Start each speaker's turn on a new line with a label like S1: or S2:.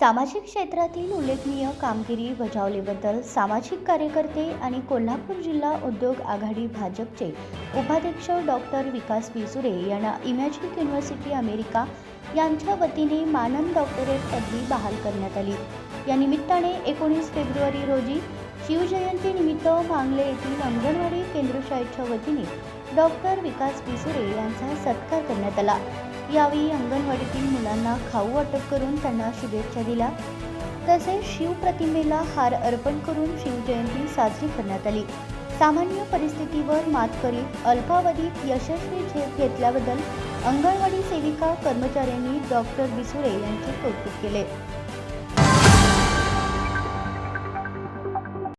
S1: सामाजिक क्षेत्रातील उल्लेखनीय कामगिरी बजावलीबद्दल सामाजिक कार्यकर्ते आणि कोल्हापूर जिल्हा उद्योग आघाडी भाजपचे उपाध्यक्ष डॉक्टर विकास बिसुरे यांना इमॅजिक युनिव्हर्सिटी अमेरिका यांच्या वतीने मानद डॉक्टरेट पदवी बहाल करण्यात आली. या निमित्ताने एकोणीस फेब्रुवारी रोजी शिवजयंतीनिमित्त मांगले येथील अंगणवाडी केंद्रशाळेच्या वतीने डॉक्टर विकास पिसुरे यांचा सत्कार करण्यात आला. यावेळी अंगणवाडीतील मुलांना खाऊ वाटप करून त्यांना शुभेच्छा दिल्या. तसेच शिवप्रतिमेला हार अर्पण करून शिवजयंती साजरी करण्यात आली. सामान्य परिस्थितीवर मात करीत अल्पावधीत यशस्वी झेप घेतल्याबद्दल अंगणवाडी सेविका कर्मचाऱ्यांनी डॉक्टर बिसुरे यांचे कौतुक केले.